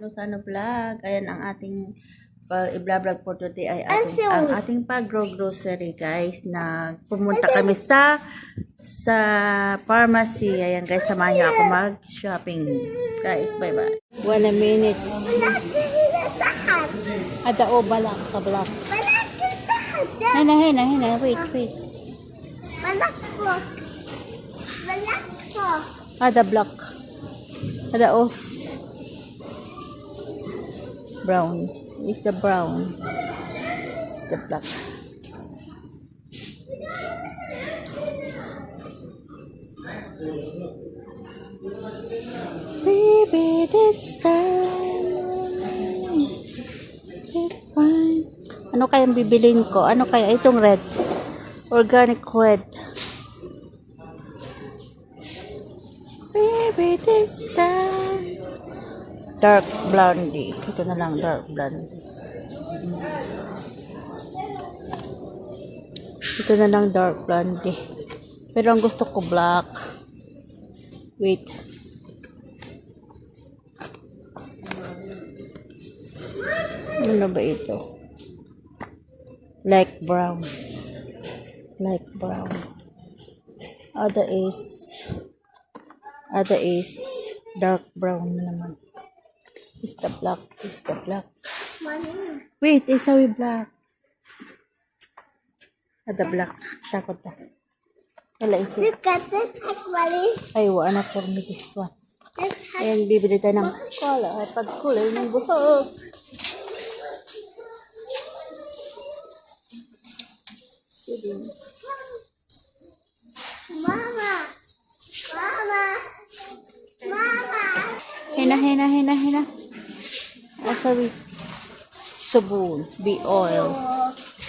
Luzano Vlog. Ayan ang ating i-vlog for today ay ating, ang ating pag-grow grocery guys na pumunta kami sa sa pharmacy. Ayan guys, samahan niyo ako mag-shopping. Guys, bye bye. One a minute. Ada o balak sa balak. Hina, hina, hina. Wait, wait. Ada black. Ada os. Brown. It's the brown. It's the black. Baby, this time. it's fine. Ano kayang bibilin ko? Ano kaya itong red? Organic red. Baby, this time. Dark blondie. Ito na lang, dark blondie. Ito na lang, dark blondie. Pero ang gusto ko, black. Wait. Ano ba ito? Like brown. Like brown. Other is other is dark brown naman. Is the black, is the black. Wait, is a black. Ada black. Takot na. Wala isi. Ay, wala na for me this one. Ayan, bibili tayo ng cola. Pagkulay ng buhok. Sige. Mama! Mama! Mama! Hina, hina, hina, hina. Sabi. Sabon. Be oil.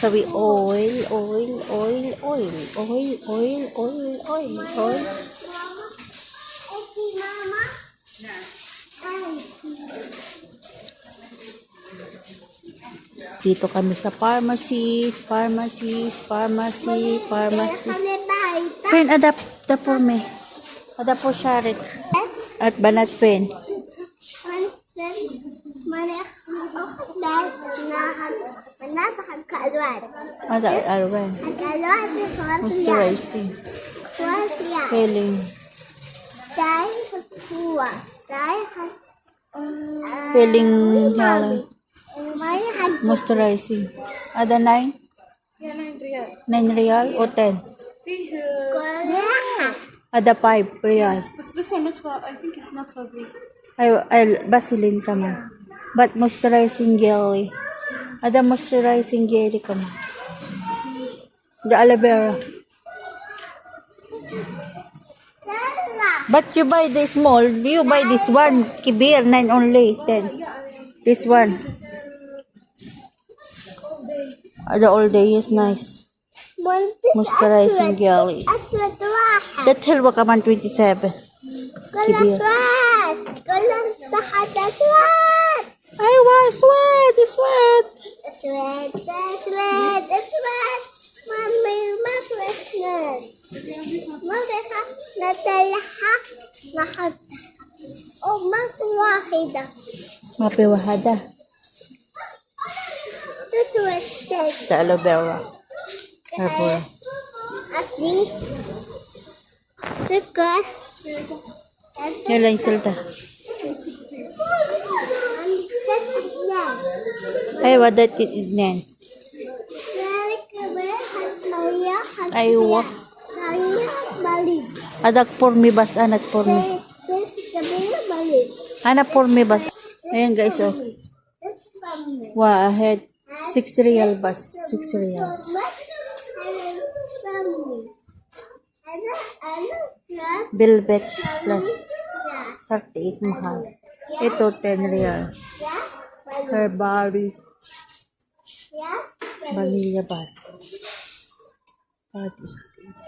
Sabi oil, oil, oil, oil, oil, oil, oil, oil, oil. Dito kami sa pharmacy, pharmacy, pharmacy, pharmacy. kami bahay. Pen, adap, adap po me. Adap po sharik. At banat pen. Mana ako مناخ أخضر مناطق حق ألوان هذا الألوان حق ألوان مستريسي خوافيا فيلين تعرف هو تعرف feeling halo moisturizing ada nine nine real or ten ada five real this one not for I think it's not for me I I Vaseline come on But moisturizing jelly. Eh? Ada moisturizing jelly ka mo. The aloe vera. But you buy this small, you buy this one, kibir, nine only, ten. This one. The all day is nice. Moisturizing jelly. Eh. That helwa ka man 27. Kibir. Kulang sa hadas I was sweat, sweat. Sweat, sweat, sweat. Mami, mami, sweat. Mami, ha, natala, ha, lahat. Oh, mapiwahida. Mapiwahada. Sweat, sweat. The aloe vera. Herbal. Asli. Suka. Nilay silta. Nilay silta. I want that it is then. I walk. Adak ah, for me bas ah, anak for me. Ah, anak for me bas. Ayan guys oh. Wow, ahead. 6 real bus. 6 reals. Velvet plus 38 mahal. Ito 10 real. Herbari. Vanilla bar. What is this?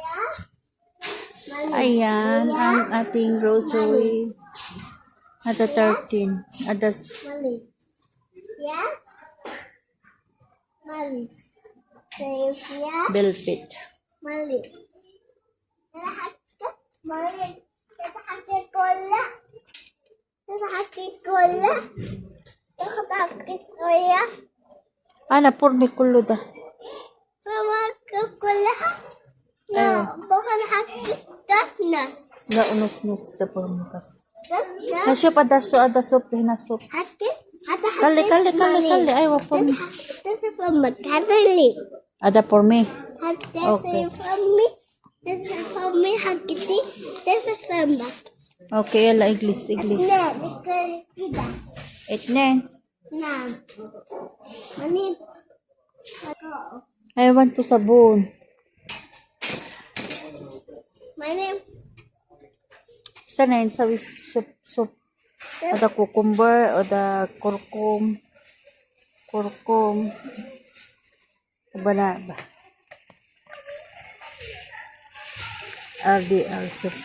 Ayan, ang ating grocery. At the 13. At the... Yeah? Mali. Belpit. Mali. Mali. Mali. Mali. Mali. Mali. Sa hati kola. Ana, purmi kulo da. Mama, kukulaha. No, bukan hati. Das nas. La unos-nos da purmi kas. Das nas. Nasyo pa daso, adaso, pinasop. Hati. Ada hati. Kali, kali, kali, kali. Ay, wa purmi. This is from family. Ada purmi. This Okay. is from me. This is from me. Hakiti. This is from me. Okay, yala, iglis, iglis. No, because tidak. Itnen. Nah. Ini. I want to sabon. My name. Isa na yun sa soup, soup. Ada cucumber, ada kurkum. Kurkum. Ba na ba? RDL soup.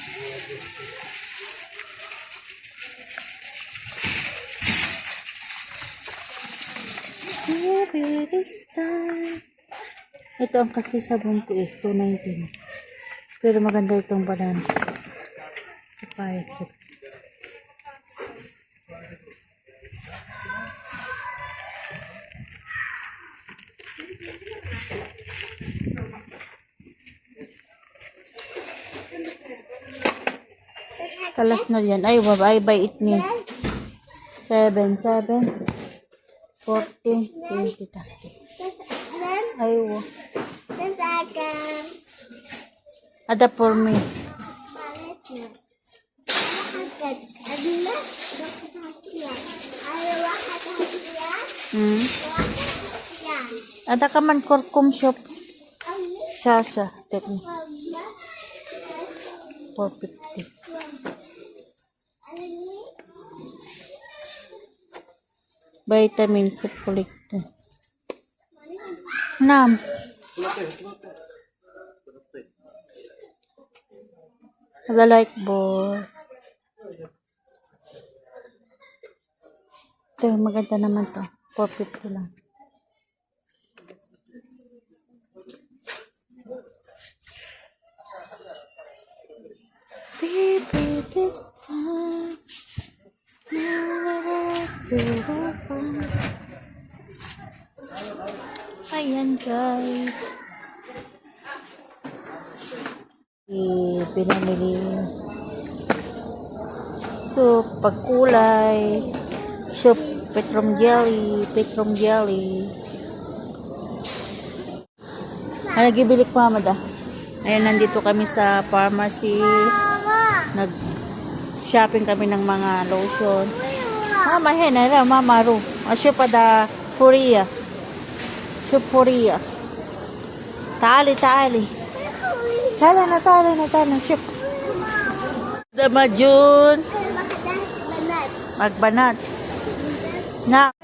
This time. Ito ang kasi sabon ko eh, 290 na. Pero maganda itong soup. Papaya soup. Kalas na yan. Ay, wabay by it ni. 7, 7, 14 30 ada for me. Hmm. Ada kaman kurkum shop. Sasa teknik 450 Vitamin supplement. Nam. Ada like board. Ito, maganda naman to. 450 lang. Baby, this time. Ayan guys. Eh, pinamili. So, pagkulay. So, petrom jelly. Petrom jelly. Ay, nagibili ko mama da. Ayan, nandito kami sa pharmacy. Mama. Nag shopping kami ng mga lotion. Mama, hen, ay mama ro. Asyo pa da Korea. Asyo Korea. Tali, tali. Tali na, tali na, tali na. Dama June. Makadahat banat. Magbanat. Na.